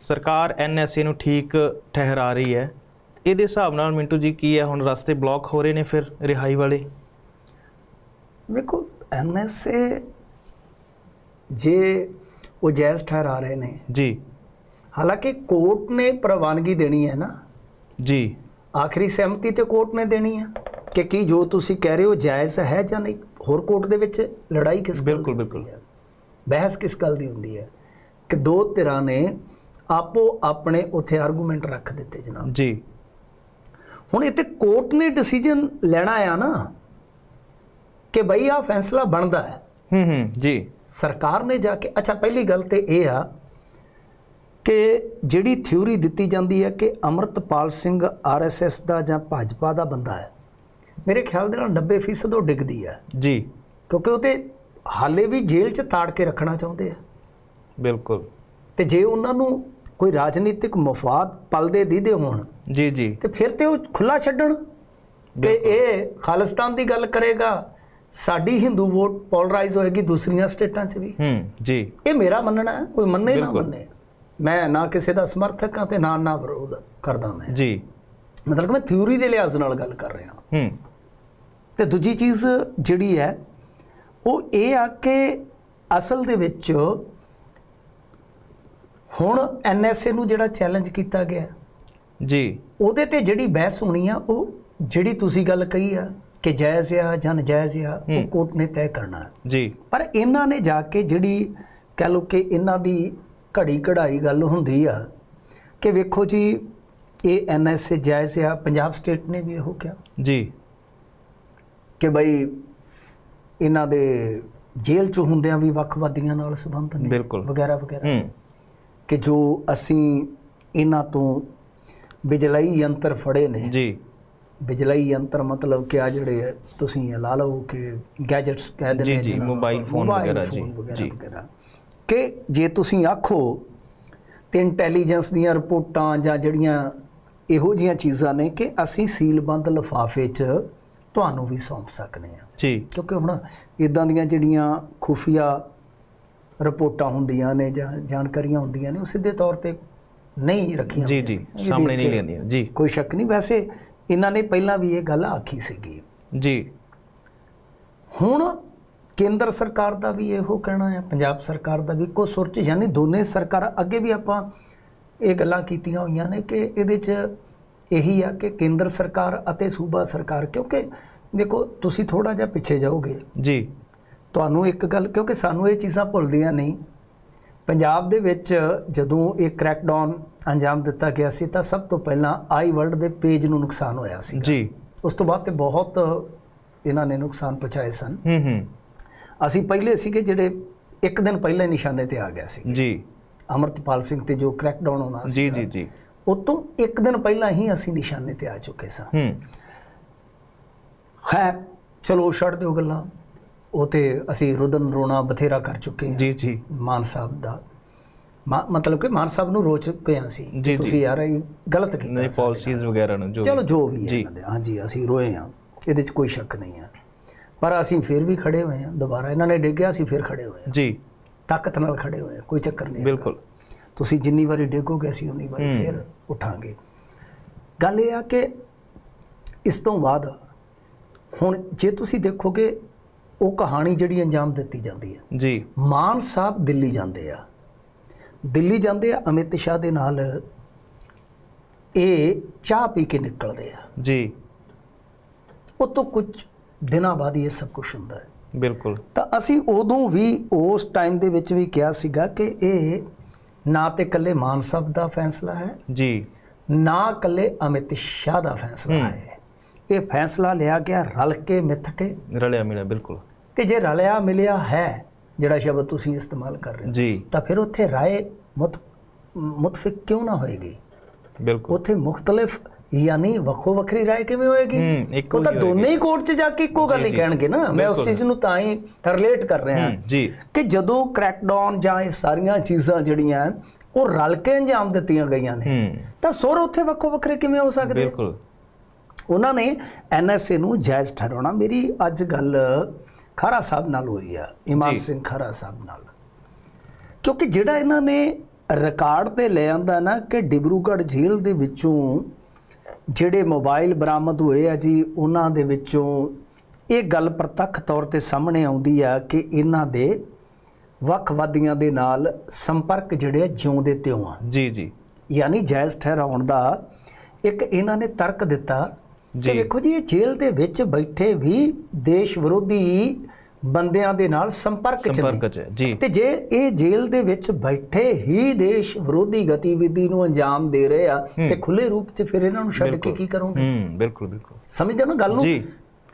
ਸਰਕਾਰ ਐਨਐਸਏ ਨੂੰ ਠੀਕ ਠਹਿਰਾ ਰਹੀ ਹੈ। ਇਹਦੇ ਹਿਸਾਬ ਨਾਲ ਮਿੰਟੂ ਜੀ ਕੀ ਹੈ? ਹੁਣ ਰਸਤੇ ਬਲੌਕ ਹੋ ਰਹੇ ਨੇ ਫਿਰ ਰਿਹਾਈ ਵਾਲੇ। ਵੇਖੋ ਐਨਐਸਏ ਜੇ ਉਹ ਜਾਇਜ਼ ਠਹਿਰਾ ਰਹੇ ਨੇ। ਜੀ। ਹਾਲਾਂਕਿ ਕੋਰਟ ਨੇ ਪ੍ਰਵਾਨਗੀ ਦੇਣੀ ਹੈ ਨਾ। ਜੀ। ਆਖਰੀ ਸਹਿਮਤੀ ਤੇ ਕੋਰਟ ਨੇ ਦੇਣੀ ਹੈ ਕਿ ਕੀ ਜੋ ਤੁਸੀਂ ਕਹਿ ਰਹੇ ਹੋ ਜਾਇਜ਼ ਹੈ ਜਾਂ ਨਹੀਂ ਹੋਰ ਕੋਰਟ ਦੇ ਵਿੱਚ ਲੜਾਈ ਕਿਸ ਬਿਲਕੁਲ, ਬਿਲਕੁਲ। ਬਹਿਸ ਕਿਸ ਗੱਲ ਦੀ ਹੁੰਦੀ ਹੈ? ਕਿ ਦੋ ਧਿਰਾਂ ਨੇ ਆਪੋ ਆਪਣੇ ਉੱਥੇ ਆਰਗੂਮੈਂਟ ਰੱਖ ਦਿੱਤੇ ਜਨਾਬ। ਜੀ। ਹੁਣ ਇੱਥੇ ਕੋਰਟ ਨੇ ਡਿਸੀਜਨ ਲੈਣਾ ਆ ਨਾ ਕਿ ਬਈ ਆ ਫੈਸਲਾ ਬਣਦਾ ਹੈ। ਹੂੰ ਹੂੰ ਜੀ। ਸਰਕਾਰ ਨੇ ਜਾ ਕੇ ਅੱਛਾ ਪਹਿਲੀ ਗੱਲ ਤੇ ਇਹ ਆ ਕਿ ਜਿਹੜੀ ਥਿਊਰੀ ਦਿੱਤੀ ਜਾਂਦੀ ਹੈ ਕਿ ਅਮਰਤਪਾਲ ਸਿੰਘ ਆਰਐਸਐਸ ਦਾ ਜਾਂ ਭਾਜਪਾ ਦਾ ਬੰਦਾ ਹੈ ਮੇਰੇ ਖਿਆਲ ਦੇ ਨਾਲ 90% ਉਹ ਡਿੱਗਦੀ ਹੈ। ਜੀ। ਕਿਉਂਕਿ ਉਹ ਤੇ ਹਾਲੇ ਵੀ ਜੇਲ੍ਹ 'ਚ ਤਾੜ ਕੇ ਰੱਖਣਾ ਚਾਹੁੰਦੇ ਆ। ਬਿਲਕੁਲ। ਤੇ ਜੇ ਉਹਨਾਂ ਨੂੰ ਕੋਈ ਰਾਜਨੀਤਿਕ ਮਫਾਦ ਪਲਦੇ ਦੀਦੇ ਹੋਣ। ਜੀ ਜੀ। ਤੇ ਫਿਰ ਤੇ ਉਹ ਖੁੱਲਾ ਛੱਡਣ। ਕਿ ਇਹ ਖਾਲਿਸਤਾਨ ਦੀ ਗੱਲ ਕਰੇਗਾ ਸਾਡੀ ਹਿੰਦੂ ਵੋਟ ਪੋਲਰਾਈਜ਼ ਹੋਏਗੀ ਦੂਸਰੀਆਂ ਸਟੇਟਾਂ 'ਚ ਵੀ। ਹੂੰ ਜੀ। ਇਹ ਮੇਰਾ ਮੰਨਣਾ ਹੈ ਕੋਈ ਮੰਨੇ ਨਾ। ਮੰਨੇ। ਮੈਂ ਨਾ ਕਿਸੇ ਦਾ ਸਮਰਥਕ ਹਾਂ ਤੇ ਨਾ ਨਾ ਵਿਰੋਧ ਕਰਦਾ ਮੈਂ। ਜੀ। ਮਤਲਬ ਕਿ ਮੈਂ ਥਿਊਰੀ ਦੇ ਲਿਹਾਜ਼ ਨਾਲ ਗੱਲ ਕਰ ਰਿਹਾ। ਹੂੰ। ਤੇ ਦੂਜੀ ਚੀਜ਼ ਜਿਹੜੀ ਹੈ ਉਹ ਇਹ ਆ ਕਿ ਅਸਲ ਦੇ ਵਿੱਚ ਹੁਣ ਐਨਐਸਏ ਨੂੰ ਜਿਹੜਾ ਚੈਲੰਜ ਕੀਤਾ ਗਿਆ ਜੀ ਉਹਦੇ ਤੇ ਜਿਹੜੀ ਬਹਿਸ ਹੋਣੀ ਆ ਉਹ ਜਿਹੜੀ ਤੁਸੀਂ ਗੱਲ ਕਹੀ ਆ ਕਿ ਜਾਇਜ਼ ਆ ਜਾਂ ਨਜਾਇਜ਼ ਆ ਉਹ। ਕੋਰਟ ਨੇ ਤੈਅ ਕਰਨਾ। ਜੀ ਪਰ ਇਹਨਾਂ ਨੇ ਜਾ ਕੇ ਜਿਹੜੀ ਕਹ ਲਓ ਕਿ ਇਹਨਾਂ ਦੀ ਘੜੀ ਕਢਾਈ ਗੱਲ ਹੁੰਦੀ ਆ ਕਿ ਵੇਖੋ ਜੀ ਇਹ ਐਨਐਸਏ ਜਾਇਜ਼ ਆ ਪੰਜਾਬ ਸਟੇਟ ਨੇ ਵੀ ਇਹੋ ਕਿਹਾ ਜੀ ਕਿ ਬਈ ਇਹਨਾਂ ਦੇ ਜੇਲ੍ਹ ਚ ਹੁੰਦਿਆਂ ਵੀ ਵੱਖਵਾਦੀਆਂ ਨਾਲ ਸੰਬੰਧ ਨੇ ਬਿਲਕੁਲ। ਵਗੈਰਾ ਵਗੈਰਾ ਹੂੰ ਕਿ ਜੋ ਅਸੀਂ ਇਹਨਾਂ ਤੋਂ ਬਿਜਲਈ ਯੰਤਰ ਫੜੇ ਨੇ। ਜੀ। ਬਿਜਲਈ ਯੰਤਰ ਮਤਲਬ ਕਿ ਆ ਜਿਹੜੇ ਤੁਸੀਂ ਇਹ ਲਾ ਲਓ ਕਿ ਗੈਜਟਸ ਕਹਿ ਦਿੰਦੇ ਜੀ, ਮੋਬਾਈਲ ਫੋਨ ਵਗੈਰਾ, ਜੀ, ਜੀ। ਕਿ ਜੇ ਤੁਸੀਂ ਆਖੋ ਤੇ ਇੰਟੈਲੀਜੈਂਸ ਦੀਆਂ ਰਿਪੋਰਟਾਂ ਜਾਂ ਜਿਹੜੀਆਂ ਇਹੋ ਜੀਆਂ ਚੀਜ਼ਾਂ ਨੇ ਕਿ ਅਸੀਂ ਸੀਲਬੰਦ ਲਿਫਾਫੇ 'ਚ ਤੁਹਾਨੂੰ ਵੀ ਸੌਂਪ ਸਕਨੇ ਆ। ਜੀ। ਕਿਉਂਕਿ ਹੁਣ ਇਦਾਂ ਦੀਆਂ ਜਿਹੜੀਆਂ ਖੁਫੀਆ ਰਿਪੋਰਟਾਂ ਹੁੰਦੀਆਂ ਨੇ ਜਾਂ ਜਾਣਕਾਰੀਆਂ ਹੁੰਦੀਆਂ ਨੇ ਉਹ ਸਿੱਧੇ ਤੌਰ ਤੇ ਨਹੀਂ ਰੱਖੀਆਂ ਜੀ ਜੀ ਸਾਹਮਣੇ ਨਹੀਂ ਲੈਂਦੀਆਂ ਜੀ। ਕੋਈ ਸ਼ੱਕ ਨਹੀਂ। ਵੈਸੇ ਇਹਨਾਂ ਨੇ ਪਹਿਲਾਂ ਵੀ ਇਹ ਗੱਲ ਆਖੀ ਸੀਗੀ। ਜੀ। ਹੁਣ ਕੇਂਦਰ ਸਰਕਾਰ ਦਾ ਵੀ ਇਹੋ ਕਹਿਣਾ ਹੈ ਪੰਜਾਬ ਸਰਕਾਰ ਦਾ ਵੀ ਇੱਕੋ ਸੁਰ 'ਚ ਯਾਨੀ ਦੋਨੇ ਸਰਕਾਰਾਂ ਅੱਗੇ ਵੀ ਆਪਾਂ ਇਹ ਗੱਲਾਂ ਕੀਤੀਆਂ ਹੋਈਆਂ ਨੇ ਕਿ ਇਹਦੇ 'ਚ ਇਹੀ ਆ ਕਿ ਕੇਂਦਰ ਸਰਕਾਰ ਅਤੇ ਸੂਬਾ ਸਰਕਾਰ ਕਿਉਂਕਿ ਦੇਖੋ ਤੁਸੀਂ ਥੋੜਾ ਜਿਹਾ ਪਿੱਛੇ ਜਾਓਗੇ। ਜੀ। ਤੁਹਾਨੂੰ ਇੱਕ ਗੱਲ ਕਿਉਂਕਿ ਸਾਨੂੰ ਇਹ ਚੀਜ਼ਾਂ ਭੁੱਲਦੀਆਂ ਨਹੀਂ। ਪੰਜਾਬ ਦੇ ਵਿੱਚ ਜਦੋਂ ਇਹ ਕ੍ਰੈਕਡਾਊਨ ਅੰਜਾਮ ਦਿੱਤਾ ਗਿਆ ਸੀ ਤਾਂ ਸਭ ਤੋਂ ਪਹਿਲਾਂ ਆਈ ਵਰਲਡ ਦੇ ਪੇਜ ਨੂੰ ਨੁਕਸਾਨ ਹੋਇਆ ਸੀ ਜੀ। ਉਸ ਤੋਂ ਬਾਅਦ ਤੇ ਬਹੁਤ ਇਹਨਾਂ ਨੇ ਨੁਕਸਾਨ ਪਹੁੰਚਾਏ ਸਨ। ਹੂੰ ਹੂੰ। ਅਸੀਂ ਪਹਿਲੇ ਸੀਗੇ ਜਿਹੜੇ ਇੱਕ ਦਿਨ ਪਹਿਲਾਂ ਹੀ ਨਿਸ਼ਾਨੇ ਤੇ ਆ ਗਿਆ ਸੀ ਜੀ। ਅਮਰਤਪਾਲ ਸਿੰਘ ਤੇ ਜੋ ਕ੍ਰੈਕਡਾਊਨ ਹੋਣਾ ਸੀ ਜੀ ਜੀ ਜੀ। ਉਹ ਤੋਂ ਇੱਕ ਦਿਨ ਪਹਿਲਾਂ ਹੀ ਅਸੀਂ ਨਿਸ਼ਾਨੇ ਤੇ ਆ ਚੁੱਕੇ ਸਾਂ। ਹੂੰ। ਖੈਰ ਚਲੋ ਛੱਡ ਦਿਓ ਗੱਲਾਂ। ਉਹ ਤੇ ਅਸੀਂ ਰੁਦਨ ਰੋਣਾ ਬਥੇਰਾ ਕਰ ਚੁੱਕੇ ਹਾਂ। ਜੀ ਜੀ। ਮਾਨ ਸਾਹਿਬ ਦਾ। ਮਤਲਬ ਕਿ ਮਾਨ ਸਾਹਿਬ ਨੂੰ ਰੋ ਚੁੱਕੇ ਹਾਂ ਅਸੀਂ। ਤੁਸੀਂ ਯਾਰ ਇਹ ਗਲਤ ਕੀਤਾ ਨਹੀਂ ਪਾਲਿਸੀਜ਼ ਵਗੈਰਾ ਨੂੰ ਜੋ। ਚਲੋ ਜੋ ਵੀ। ਹੈ ਜੀ। ਇਹਨਾਂ ਦੇ। ਹਾਂਜੀ ਅਸੀਂ ਰੋਏ ਹਾਂ। ਇਹਦੇ 'ਚ ਕੋਈ ਸ਼ੱਕ ਨਹੀਂ ਹੈ। ਪਰ ਅਸੀਂ ਫਿਰ ਵੀ ਖੜੇ ਹੋਏ ਹਾਂ। ਦੁਬਾਰਾ ਇਹਨਾਂ ਨੇ ਡਿੱਗਿਆ ਅਸੀਂ ਫਿਰ ਖੜੇ ਹੋਏ ਹਾਂ। ਜੀ। ਤਾਕਤ ਨਾਲ ਖੜੇ ਹੋਏ ਹਾਂ। ਕੋਈ ਚੱਕਰ ਨਹੀਂ। ਬਿਲਕੁਲ। ਤੁਸੀਂ ਜਿੰਨੀ ਵਾਰੀ ਡਿੱਗੋਗੇ ਅਸੀਂ ਉਨੀ ਵਾਰੀ। ਫਿਰ ਉਠਾਂਗੇ। ਗੱਲ ਇਹ ਆ ਕਿ ਇਸ ਤੋਂ ਬਾਅਦ ਹੁਣ ਜੇ ਤੁਸੀਂ ਦੇਖੋਗੇ ਉਹ ਕਹਾਣੀ ਜਿਹੜੀ ਅੰਜਾਮ ਦਿੱਤੀ ਜਾਂਦੀ ਹੈ। ਜੀ। ਮਾਨ ਸਾਹਿਬ ਦਿੱਲੀ ਜਾਂਦੇ ਆ। ਦਿੱਲੀ ਜਾਂਦੇ ਆ ਅਮਿਤ ਸ਼ਾਹ ਦੇ ਨਾਲ ਇਹ ਚਾਹ ਪੀ ਕੇ ਨਿਕਲਦੇ ਆ। ਜੀ। ਉਹ ਤੋਂ ਕੁਝ ਦਿਨਾਂ ਬਾਅਦ ਇਹ ਸਭ ਕੁਝ ਹੁੰਦਾ ਹੈ। ਬਿਲਕੁਲ। ਤਾਂ ਅਸੀਂ ਉਦੋਂ ਵੀ ਉਸ ਟਾਈਮ ਦੇ ਵਿੱਚ ਵੀ ਕਿਹਾ ਸੀਗਾ ਕਿ ਇਹ ਨਾ ਤੇ ਇਕੱਲੇ ਮਾਨ ਸਾਹਿਬ ਦਾ ਫੈਸਲਾ ਹੈ। ਜੀ। ਨਾ ਇਕੱਲੇ ਅਮਿਤ ਸ਼ਾਹ ਦਾ ਫੈਸਲਾ। ਹੈ। ਇਹ ਫੈਸਲਾ ਲਿਆ ਗਿਆ ਰਲ ਕੇ ਮਿੱਥ ਕੇ। ਰਲਿਆ ਮਿਲਿਆ ਬਿਲਕੁਲ। ਤੇ ਜੇ ਰਲਿਆ ਮਿਲਿਆ ਹੈ ਜਿਹੜਾ ਸ਼ਬਦ ਤੁਸੀਂ ਇਸਤੇਮਾਲ ਕਰ ਰਹੇ ਹੋ ਜੀ। ਤਾਂ ਫਿਰ ਉੱਥੇ ਰਾਏ ਮੁਤ ਮੁਤਫਿਕ ਕਿਉਂ ਨਾ ਹੋਏਗੀ? ਬਿਲਕੁਲ। ਉੱਥੇ ਮੁxtਲਫ ਯਾਨੀ ਵੱਖੋ ਵੱਖਰੀ ਰਾਏ ਕਿਵੇਂ ਹੋਏਗੀ? ਉਹ ਤਾਂ। ਦੋਨੇ ਹੀ ਕੋਰਟ 'ਚ ਜਾ ਕੇ ਇੱਕੋ ਗੱਲ ਹੀ। ਕਹਿਣਗੇ ਨਾ। ਮੈਂ ਉਸ। ਚੀਜ਼ ਨੂੰ ਤਾਂ ਹੀ ਰਿਲੇਟ ਕਰ ਰਿਹਾ। ਹੂੰ ਜੀ। ਕਿ ਜਦੋਂ ਕ੍ਰੈਕਡਾਊਨ ਜਾਂ ਇਹ ਸਾਰੀਆਂ ਚੀਜ਼ਾਂ ਜਿਹੜੀਆਂ ਉਹ ਰਲ ਕੇ ਅੰਜਾਮ ਦਿੱਤੀਆਂ ਗਈਆਂ ਨੇ ਤਾਂ ਸੁਰ ਉੱਥੇ ਵੱਖੋ ਵੱਖਰੇ ਕਿਵੇਂ ਹੋ ਸਕਦੇ? ਬਿਲਕੁਲ। ਉਹਨਾਂ ਨੇ ਐਨਐਸਏ ਨੂੰ ਜਾਇਜ਼ ਠਹਿਰਾਉਣਾ। ਮੇਰੀ ਅੱਜ ਗੱਲ ਖਰਾ ਸਾਹਿਬ ਨਾਲ ਹੋਈ ਆ ਇਮਾਮ ਜੀ। ਸਿੰਘ ਖਰਾ ਸਾਹਿਬ ਨਾਲ ਕਿਉਂਕਿ ਜਿਹੜਾ ਇਹਨਾਂ ਨੇ ਰਿਕਾਰਡ ਤੇ ਲੈ ਆਂਦਾ ਨਾ ਕਿ ਡਿਬਰੂਗੜ੍ਹ ਜੇਲ੍ਹ ਦੇ ਵਿੱਚੋਂ ਜਿਹੜੇ ਮੋਬਾਈਲ ਬਰਾਮਦ ਹੋਏ ਆ ਜੀ ਉਹਨਾਂ ਦੇ ਵਿੱਚੋਂ ਇਹ ਗੱਲ ਪ੍ਰਤੱਖ ਤੌਰ ਤੇ ਸਾਹਮਣੇ ਆਉਂਦੀ ਆ ਕਿ ਇਹਨਾਂ ਦੇ ਵੱਖਵਾਦੀਆਂ ਦੇ ਨਾਲ ਸੰਪਰਕ ਜਿਹੜੇ ਆ ਜਿਉਂਦੇ ਤਿਉਂ ਆ ਜੀ ਜੀ ਯਾਨੀ ਜਾਇਜ਼ ਠਹਿਰਾਉਣ ਦਾ ਇੱਕ ਇਹਨਾਂ ਨੇ ਤਰਕ ਦਿੱਤਾ ਕਿ ਜੀ। ਵੇਖੋ ਜੀ ਇਹ ਜੇਲ੍ਹ ਦੇ ਵਿੱਚ ਬੈਠੇ ਵੀ ਦੇਸ਼ ਵਿਰੋਧੀ ਬੰਦਿਆਂ ਦੇ ਨਾਲ ਸੰਪਰਕ ਚ ਨੇ। ਸੰਪਰਕ ਚ ਹੈ, ਜੀ। ਤੇ ਜੇ ਇਹ ਜੇਲ੍ਹ ਦੇ ਵਿੱਚ ਬੈਠੇ ਹੀ ਦੇਸ਼ ਵਿਰੋਧੀ ਗਤੀਵਿਧੀ ਨੂੰ ਅੰਜਾਮ ਦੇ ਰਹੇ ਆ ਤੇ ਖੁੱਲੇ ਰੂਪ 'ਚ ਫਿਰ ਇਹਨਾਂ ਨੂੰ ਛੱਡ ਕੇ ਕੀ ਕਰੋਗੇ? ਹੂੰ ਬਿਲਕੁਲ ਬਿਲਕੁਲ। ਸਮਝਦੇ ਹੋ ਨਾ ਗੱਲ ਨੂੰ? ਜੀ।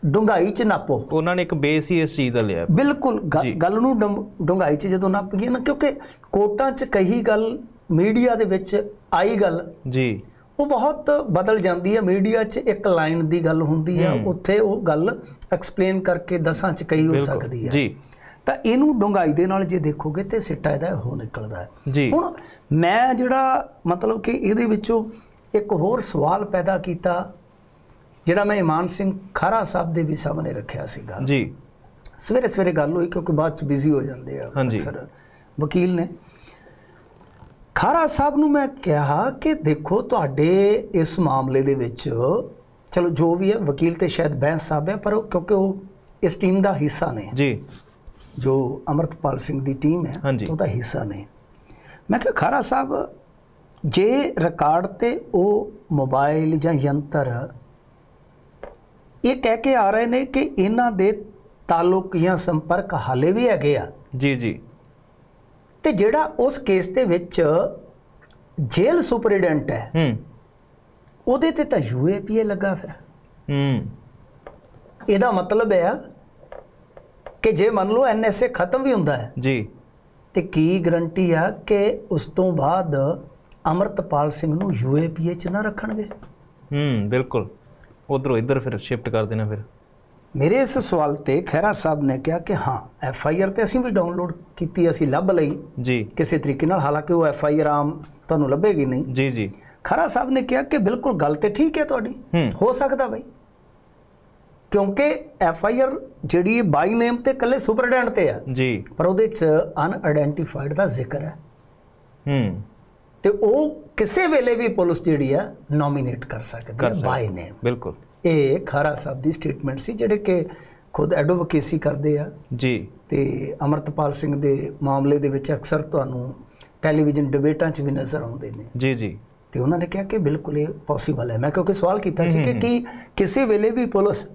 ਡੁੰਗਾਈ 'ਚ ਨਾਪੋ। ਉਹਨਾਂ ਨੇ ਇੱਕ ਬੇਸ ਹੀ ਇਸ ਚੀਜ਼ ਦਾ ਲਿਆ। ਬਿਲਕੁਲ। ਗੱਲ ਨੂੰ ਡੁੰਗਾਈ 'ਚ ਜਦੋਂ ਨੱਪ ਗਈ ਨਾ ਕਿਉਂਕਿ ਕੋਰਟਾਂ 'ਚ ਕਹੀ ਗੱਲ ਮੀਡੀਆ ਦੇ ਵਿੱਚ ਆਈ ਗੱਲ ਜੀ। ਉਹ ਬਹੁਤ ਬਦਲ ਜਾਂਦੀ ਹੈ। ਮੀਡੀਆ 'ਚ ਇੱਕ ਲਾਈਨ ਦੀ ਗੱਲ ਹੁੰਦੀ ਹੈ। ਉੱਥੇ ਉਹ ਗੱਲ ਐਕਸਪਲੇਨ ਕਰਕੇ ਦਸਾਂ 'ਚ ਕਈ ਹੋ ਸਕਦੀ ਹੈ। ਜੀ। ਤਾਂ ਇਹਨੂੰ ਡੁੰਗਾਈ ਦੇ ਨਾਲ ਜੇ ਦੇਖੋਗੇ ਤੇ ਸਿੱਟਾ ਇਹਦਾ ਹੋ ਨਿਕਲਦਾ ਹੈ। ਜੀ। ਹੁਣ ਮੈਂ ਜਿਹੜਾ ਮਤਲਬ ਕਿ ਇਹਦੇ ਵਿੱਚੋਂ ਇੱਕ ਹੋਰ ਸਵਾਲ ਪੈਦਾ ਕੀਤਾ ਜਿਹੜਾ ਮੈਂ ਇਮਾਨ ਸਿੰਘ ਖਾਰਾ ਸਾਹਿਬ ਦੇ ਵੀ ਸਾਹਮਣੇ ਰੱਖਿਆ ਸੀਗਾ। ਜੀ। ਸਵੇਰੇ ਸਵੇਰੇ ਗੱਲ ਹੋਈ ਕਿਉਂਕਿ ਬਾਅਦ ਚ ਬਿਜ਼ੀ ਹੋ ਜਾਂਦੇ ਆ। ਅਕਸਰ। ਵਕੀਲ ਨੇ। ਖਾਰਾ ਸਾਹਿਬ ਨੂੰ ਮੈਂ ਕਿਹਾ ਕਿ ਦੇਖੋ ਤੁਹਾਡੇ ਇਸ ਮਾਮਲੇ ਦੇ ਵਿੱਚ ਚਲੋ ਜੋ ਵੀ ਹੈ ਵਕੀਲ ਤੇ ਸ਼ਾਇਦ ਬੈਂਸ ਸਾਹਿਬ ਹੈ ਪਰ ਉਹ- ਕਿਉਂਕਿ ਉਹ ਇਸ ਟੀਮ ਦਾ ਹਿੱਸਾ ਨੇ। ਜੀ। ਜੋ ਅਮਰਤਪਾਲ ਸਿੰਘ ਦੀ ਟੀਮ ਹੈ। ਉਹਦਾ ਹਿੱਸਾ ਨੇ। ਮੈਂ ਕਿਹਾ ਖਾਰਾ ਸਾਹਿਬ ਜੇ ਰਿਕਾਰਡ ਤੇ ਉਹ ਮੋਬਾਈਲ ਜਾਂ ਯੰਤਰ ਇਹ ਕਹਿ ਕੇ ਆ ਰਹੇ ਨੇ ਕਿ ਇਹਨਾਂ ਦੇ ਤਾਲੁਕ ਜਾਂ ਸੰਪਰਕ ਹਾਲੇ ਵੀ ਹੈਗੇ ਆ। ਜੀ ਜੀ। ਤੇ ਜਿਹੜਾ ਉਸ ਕੇਸ ਦੇ ਵਿੱਚ ਜੇਲ੍ਹ ਸੁਪਰਡੈਂਟ ਹੈ ਹੂੰ। ਉਹਦੇ ਤੇ ਤਾਂ ਯੂਏਪੀਏ ਲੱਗਾ ਫਿਰ ਹੂੰ। ਇਹਦਾ ਮਤਲਬ ਹੈ ਕਿ ਜੇ ਮੰਨ ਲਓ ਐਨਐਸਏ ਖਤਮ ਵੀ ਹੁੰਦਾ ਹੈ ਜੀ। ਤੇ ਕੀ ਗਰੰਟੀ ਆ ਕਿ ਉਸ ਤੋਂ ਬਾਅਦ ਅਮਰਤਪਾਲ ਸਿੰਘ ਨੂੰ ਯੂਏਪੀਏ ਚ ਨਾ ਰੱਖਣਗੇ? ਹੂੰ ਬਿਲਕੁਲ। ਉਧਰੋਂ ਇੱਧਰ ਫਿਰ ਸ਼ਿਫਟ ਕਰ ਦੇਣਾ ਫਿਰ। ਮੇਰੇ ਇਸ ਸਵਾਲ ਤੇ ਖਹਿਰਾ ਸਾਹਿਬ ਨੇ ਕਿਹਾ ਕਿ ਹਾਂ ਐਫ ਆਈ ਆਰ ਤੇ ਅਸੀਂ ਵੀ ਡਾਊਨਲੋਡ ਕੀਤੀ ਅਸੀਂ ਲੱਭ ਲਈ। ਜੀ। ਕਿਸੇ ਤਰੀਕੇ ਨਾਲ ਹਾਲਾਂਕਿ ਉਹ ਐਫ ਆਈ ਆਰ ਆਮ ਤੁਹਾਨੂੰ ਲੱਭੇਗੀ ਨਹੀਂ। ਜੀ ਜੀ। ਖਹਿਰਾ ਸਾਹਿਬ ਨੇ ਕਿਹਾ ਕਿ ਬਿਲਕੁਲ ਗੱਲ ਤੇ ਠੀਕ ਹੈ ਤੁਹਾਡੀ। ਹੂੰ। ਸਕਦਾ ਬਈ। ਕਿਉਂਕਿ ਐਫ ਆਈ ਆਰ ਜਿਹੜੀ ਬਾਈ ਨੇਮ ਤੇ ਕੱਲੇ ਸੁਪਰਡੈਂਟ ਤੇ ਆ ਜੀ। ਪਰ ਉਹਦੇ ਚ ਅਨਆਇਡੈਂਟੀਫਾਈਡ ਦਾ ਜ਼ਿਕਰ ਹੈ। ਹੂੰ। ਤੇ ਉਹ ਕਿਸੇ ਵੇਲੇ ਵੀ ਪੁਲਿਸ ਜਿਹੜੀ ਆ ਨੋਮੀਨੇਟ ਕਰ ਸਕਦੀ ਹੈ। ਬਾਈ ਨੇਮ ਬਿਲਕੁਲ। ਇਹ ਖਾਰਾ ਸਾਹਿਬ ਦੀ ਸਟੇਟਮੈਂਟ ਸੀ ਜਿਹੜੇ ਕਿ ਖੁਦ ਐਡਵੋਕੇਸੀ ਕਰਦੇ ਆ। ਜੀ। ਤੇ ਅਮਰਤਪਾਲ ਸਿੰਘ ਦੇ ਮਾਮਲੇ ਦੇ ਵਿੱਚ ਅਕਸਰ ਤੁਹਾਨੂੰ ਟੈਲੀਵਿਜ਼ਨ ਡਿਬੇਟਾਂ 'ਚ ਵੀ ਨਜ਼ਰ ਆਉਂਦੇ ਨੇ। ਜੀ ਜੀ। ਤੇ ਉਹਨਾਂ ਨੇ ਕਿਹਾ ਕਿ ਬਿਲਕੁਲ ਇਹ ਪੋਸੀਬਲ ਹੈ। ਮੈਂ ਕਿਉਂਕਿ ਸਵਾਲ ਕੀਤਾ ਸੀ ਕਿ ਕੀ ਕਿਸੇ ਵੇਲੇ ਵੀ ਪੁਲਿਸ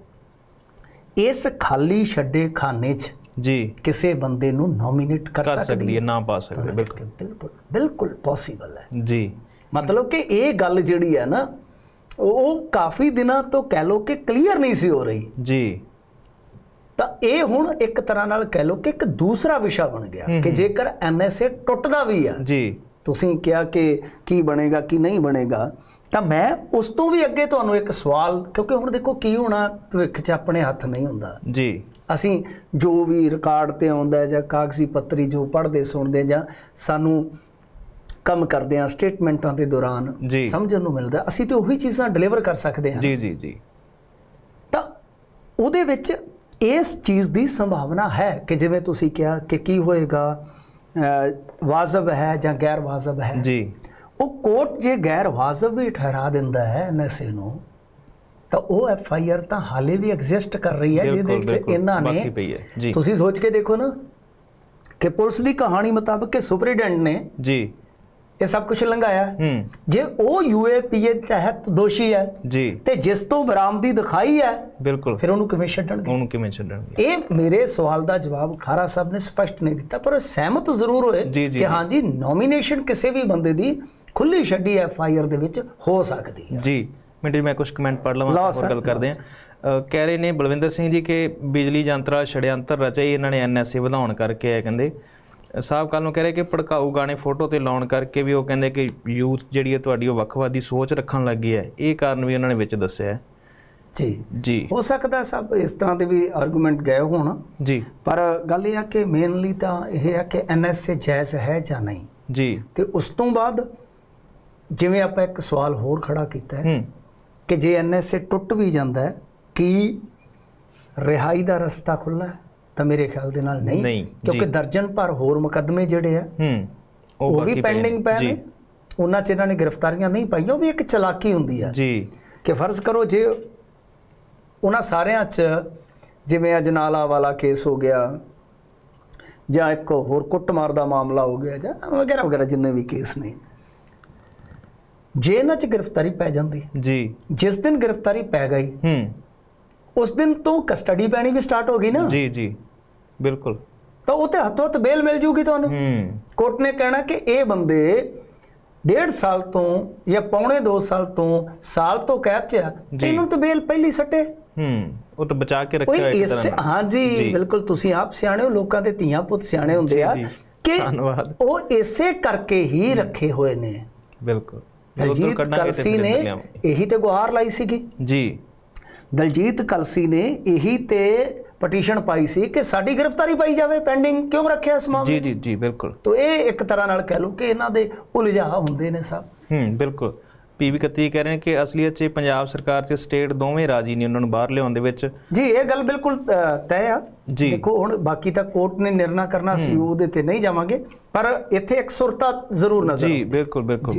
ਇਸ ਖਾਲੀ ਛੱਡੇ ਖਾਨੇ 'ਚ ਜੀ। ਕਿਸੇ ਬੰਦੇ ਨੂੰ ਨੋਮੀਨੇਟ ਕਰ ਸਕਦੀ ਹੈ ਨਾ ਪਾ ਸਕਦੀ ਬਿਲਕੁਲ। ਬਿਲਕੁਲ ਪੋਸੀਬਲ ਹੈ। ਜੀ। ਮਤਲਬ ਕਿ ਇਹ ਗੱਲ ਜਿਹੜੀ ਹੈ ਨਾ ਉਹ ਕਾਫੀ ਦਿਨਾਂ ਤੋਂ ਕਹਿ ਲੋ ਕਿ ਕਲੀਅਰ ਨਹੀਂ ਸੀ ਹੋ ਰਹੀ। ਜੀ। ਤਾਂ ਇਹ ਹੁਣ ਇੱਕ ਤਰ੍ਹਾਂ ਨਾਲ ਕਹਿ ਲੋ ਕਿ ਇੱਕ ਦੂਸਰਾ ਵਿਸ਼ਾ ਬਣ ਗਿਆ ਕਿ ਜੇਕਰ ਐਨਐਸਏ ਟੁੱਟਦਾ ਵੀ ਆ ਜੀ। ਤੁਸੀਂ ਕਿਹਾ ਕਿ ਕੀ ਬਣੇਗਾ ਕੀ ਨਹੀਂ ਬਣੇਗਾ ਤਾਂ ਮੈਂ ਉਸ ਤੋਂ ਵੀ ਅੱਗੇ ਤੁਹਾਨੂੰ ਇੱਕ ਸਵਾਲ ਕਿਉਂਕਿ ਹੁਣ ਦੇਖੋ ਕੀ ਹੋਣਾ ਭਵਿੱਖ 'ਚ ਆਪਣੇ ਹੱਥ ਨਹੀਂ ਹੁੰਦਾ। ਜੀ। ਅਸੀਂ ਜੋ ਵੀ ਰਿਕਾਰਡ ਤੇ ਆਉਂਦਾ ਜਾਂ ਕਾਗਜ਼ੀ ਪੱਤਰੀ ਜੋ ਪੜ੍ਹਦੇ ਸੁਣਦੇ ਜਾਂ ਸਾਨੂੰ ਕੰਮ ਕਰਦੇ ਆ ਸਟੇਟਮੈਂਟਾਂ ਦੇ ਦੌਰਾਨ। ਸਮਝਣ ਨੂੰ ਮਿਲਦਾ ਅਸੀਂ ਤੇ ਉਹੀ ਚੀਜ਼ਾਂ ਡਿਲੀਵਰ ਕਰ ਸਕਦੇ ਹਾਂ। ਜੀ ਜੀ ਜੀ। ਤਾਂ ਉਹਦੇ ਵਿੱਚ ਇਸ ਚੀਜ਼ ਦੀ ਸੰਭਾਵਨਾ ਹੈ ਕਿ ਜਿਵੇਂ ਤੁਸੀਂ ਕਿਹਾ ਕਿ ਕੀ ਹੋਏਗਾ ਵਾਜਬ ਹੈ ਜਾਂ ਗੈਰ ਵਾਜਬ ਹੈ। ਜੀ। ਉਹ ਕੋਰਟ ਜੇ ਗੈਰ ਵਾਜਬ ਵੀ ਠਹਿਰਾ ਦਿੰਦਾ ਹੈ ਐਨਐਸਏ ਨੂੰ ਤਾਂ ਉਹ ਐਫ ਆਈ ਆਰ ਤਾਂ ਹਾਲੇ ਵੀ ਐਗਜ਼ਿਸਟ ਕਰ ਰਹੀ ਹੈ ਜਿਹਦੇ ਵਿੱਚ ਇਹਨਾਂ ਨੇ ਤੁਸੀਂ ਸੋਚ ਕੇ ਦੇਖੋ ਨਾ ਕਿ ਪੁਲਿਸ ਦੀ ਕਹਾਣੀ ਮੁਤਾਬਕ ਕਿ ਸੁਪਰੀਡੈਂਟ ਨੇ ਜੀ। ਇਹ ਸਭ ਕੁਝ ਲੰਘਾਇਆ। ਹੂੰ। ਜੇ ਉਹ ਯੂਏਪੀਏ ਤਹਿਤ ਦੋਸ਼ੀ ਹੈ ਜੀ। ਤੇ ਜਿਸ ਤੋਂ ਬਰਾਮਦੀ ਦਿਖਾਈ ਹੈ ਬਿਲਕੁਲ। ਫਿਰ ਉਹਨੂੰ ਕਿਵੇਂ ਛੱਡਣਗੇ? ਉਹਨੂੰ ਕਿਵੇਂ ਛੱਡਣਗੇ? ਇਹ ਮੇਰੇ ਸਵਾਲ ਦਾ ਜਵਾਬ ਖਾਰਾ ਸਾਹਿਬ ਨੇ ਸਪਸ਼ਟ ਨਹੀਂ ਦਿੱਤਾ ਪਰ ਸਹਿਮਤ ਜ਼ਰੂਰ ਹੋਏ ਕਿ ਹਾਂ ਜੀ ਨੋਮੀਨੇਸ਼ਨ ਕਿਸੇ ਵੀ ਬੰਦੇ ਦੀ ਖੁੱਲੀ ਛੱਡੀ ਐਫ ਆਈ ਆਰ ਦੇ ਵਿੱਚ ਹੋ ਸਕਦੀ ਹੈ। ਜੀ ਮਿੰਟ ਜੀ ਮੈਂ ਕੁਝ ਕਮੈਂਟ ਪੜ੍ਹ ਲਵਾਂ ਸਰ, ਗੱਲ ਕਰਦੇ ਆ ਕਹਿ ਰਹੇ ਨੇ ਬਲਵਿੰਦਰ ਸਿੰਘ ਜੀ ਕਿ ਬਿਜਲੀ ਜੰਤਰਾ ਛੜਿਅੰਤਰ ਰਚੇ ਹੀ ਇਹਨਾਂ ਨੇ ਐਨਐਸਏ ਵਧਾਉਣ ਕਰਕੇ ਆ ਕਹਿੰਦੇ। ਸਾਹਿਬ ਕੱਲ ਨੂੰ ਕਹਿ ਰਹੇ ਕਿ ਭੜਕਾਊ ਗਾਣੇ ਫੋਟੋ ਤੇ ਲਾਉਣ ਕਰਕੇ ਵੀ ਉਹ ਕਹਿੰਦੇ ਕਿ ਯੂਥ ਜਿਹੜੀ ਹੈ ਤੁਹਾਡੀ ਉਹ ਵੱਖਵਾਦੀ ਸੋਚ ਰੱਖਣ ਲੱਗੀ ਹੈ। ਇਹ ਕਾਰਨ ਵੀ ਉਹਨਾਂ ਨੇ ਵਿੱਚ ਦੱਸਿਆ ਹੈ। ਜੀ। ਜੀ। ਹੋ ਸਕਦਾ ਸਭ ਇਸ ਤਰ੍ਹਾਂ ਦੇ ਵੀ ਆਰਗੂਮੈਂਟ ਗਏ ਹੋਣ। ਜੀ। ਪਰ ਗੱਲ ਇਹ ਆ ਕਿ ਮੇਨਲੀ ਤਾਂ ਇਹ ਆ ਕਿ ਐਨਐਸਏ ਜਾਇਜ਼ ਹੈ ਜਾਂ ਨਹੀਂ। ਜੀ। ਤੇ ਉਸ ਤੋਂ ਬਾਅਦ ਜਿਵੇਂ ਆਪਾਂ ਇੱਕ ਸਵਾਲ ਹੋਰ ਖੜਾ ਕੀਤਾ ਹੈ ਹੂੰ। ਕਿ ਜੇ ਐਨਐਸਏ ਟੁੱਟ ਵੀ ਜਾਂਦਾ ਹੈ ਕੀ ਰਿਹਾਈ ਦਾ ਰਸਤਾ ਖੁੱਲਾ ਹੈ? ਤਾਂ ਮੇਰੇ ਖਿਆਲ ਦੇ ਨਾਲ ਨਹੀਂ ਕਿਉਂਕਿ। ਦਰਜਨ ਭਰ ਹੋਰ ਮੁਕੱਦਮੇ ਜਿਹੜੇ ਆ ਹੂੰ ਉਹ ਵੀ। ਪੈਂਡਿੰਗ ਪਏ। ਨੇ ਉਹਨਾਂ 'ਚ ਇਹਨਾਂ ਨੇ ਗ੍ਰਿਫਤਾਰੀਆਂ ਨਹੀਂ ਪਾਈਆਂ ਉਹ ਵੀ ਇੱਕ ਚਲਾਕੀ ਹੁੰਦੀ ਆ ਜੀ ਕਿ ਫਰਜ਼ ਕਰੋ ਜੇ ਉਹਨਾਂ ਸਾਰਿਆਂ 'ਚ ਜਿਵੇਂ ਅਜਨਾਲਾ ਵਾਲਾ ਕੇਸ ਹੋ ਗਿਆ ਜਾਂ ਇੱਕ ਹੋਰ ਕੁੱਟਮਾਰ ਦਾ ਮਾਮਲਾ ਹੋ ਗਿਆ ਜਾਂ ਵਗੈਰਾ ਵਗੈਰਾ ਜਿੰਨੇ ਵੀ ਕੇਸ ਨੇ ਜੇ ਇਹਨਾਂ 'ਚ ਗ੍ਰਿਫਤਾਰੀ ਪੈ ਜਾਂਦੀ ਜੀ ਜਿਸ ਦਿਨ ਗ੍ਰਿਫਤਾਰੀ ਪੈ ਗਈ ਹੂੰ ਉਸ ਦਿਨ ਤੋਂ ਕਸਟਡੀ ਪੈਣੀ ਵੀ ਸਟਾਰਟ ਹੋ ਗਈ ਨਾ ਜੀ ਜੀ ਬਿਲਕੁਲ ਤਾਂ ਉਹ ਤੇ ਹੱਥੋਂ ਹੱਥ ਬੇਲ ਮਿਲ ਜੂਗੀ ਤੁਹਾਨੂੰ ਹੂੰ ਕੋਰਟ ਨੇ ਕਹਿਣਾ ਕਿ ਇਹ ਬੰਦੇ ਡੇਢ ਸਾਲ ਤੋਂ ਜਾਂ ਪੌਣੇ 2 ਸਾਲ ਤੋਂ ਸਾਲ ਤੋਂ ਕੈਦ ਚ ਆ। ਇਹਨੂੰ ਤਾਂ ਬੇਲ ਪਹਿਲੀ ਸੱਟੇ ਹੂੰ ਉਹ ਤਾਂ ਬਚਾ ਕੇ ਰੱਖਿਆ ਇੱਕ ਤਰ੍ਹਾਂ ਨਾਲ। ਹਾਂਜੀ ਜੀ। ਬਿਲਕੁਲ ਤੁਸੀਂ ਆਪ ਸਿਆਣੇ ਹੋ ਲੋਕਾਂ ਦੇ ਧੀਆਂ ਪੁੱਤ ਸਿਆਣੇ ਹੁੰਦੇ ਆ। ਕਿ ਧੰਨਵਾਦ। ਉਹ ਇਸੇ ਕਰਕੇ ਹੀ ਰੱਖੇ ਹੋਏ ਨੇ ਬਿਲਕੁਲ ਦਲਜੀਤ ਫਿਰ ਨੇ। ਇਹੀ ਤੇ ਗੁਹਾਰ ਲਾਈ ਸੀਗੀ ਜੀ ਦਲਜੀਤ ਕਲਸੀ ਨੇ ਇਹੀ ਤੇ ਪਟੀਸ਼ਨ ਪਾਈ ਸੀ ਕਿ ਸਾਡੀ ਗ੍ਰਿਫਤਾਰੀ ਪਾਈ ਜਾਵੇ ਪੈਂਡਿੰਗ ਕਿਉਂ ਰੱਖਿਆ ਇਸ ਮਾਮਲੇ ਜੀ ਜੀ ਜੀ ਬਿਲਕੁਲ। ਤੋ ਇਹ ਇੱਕ ਤਰ੍ਹਾਂ ਨਾਲ ਕਹਿ ਲਓ ਕਿ ਇਹਨਾਂ ਦੇ ਉਲਝਾ ਹੁੰਦੇ ਨੇ ਸਭ। ਹੂੰ ਬਿਲਕੁਲ। ਪੀਵੀ ਕੱਤੀ ਕਹਿ ਰਹੇ ਨੇ ਕਿ ਅਸਲੀਅਤ 'ਚ ਪੰਜਾਬ ਸਰਕਾਰ ਤੇ ਸਟੇਟ ਦੋਵੇਂ ਰਾਜੀ ਨਹੀਂ ਉਹਨਾਂ ਨੂੰ ਬਾਹਰ ਲਿਆਉਣ ਦੇ ਵਿੱਚ। ਜੀ ਇਹ ਗੱਲ ਬਿਲਕੁਲ ਤੈਅ ਆ। ਜੀ। ਦੇਖੋ ਹੁਣ ਬਾਕੀ ਤਾਂ ਕੋਰਟ ਨੇ ਨਿਰਣਾ ਕਰਨਾ ਸੀ ਉਹਦੇ ਤੇ ਨਹੀਂ ਜਾਵਾਂਗੇ ਪਰ ਇੱਥੇ ਇੱਕ ਸੁਰਤਾ ਜ਼ਰੂਰ ਨਜ਼ਰ ਜੀ ਬਿਲਕੁਲ ਬਿਲਕੁਲ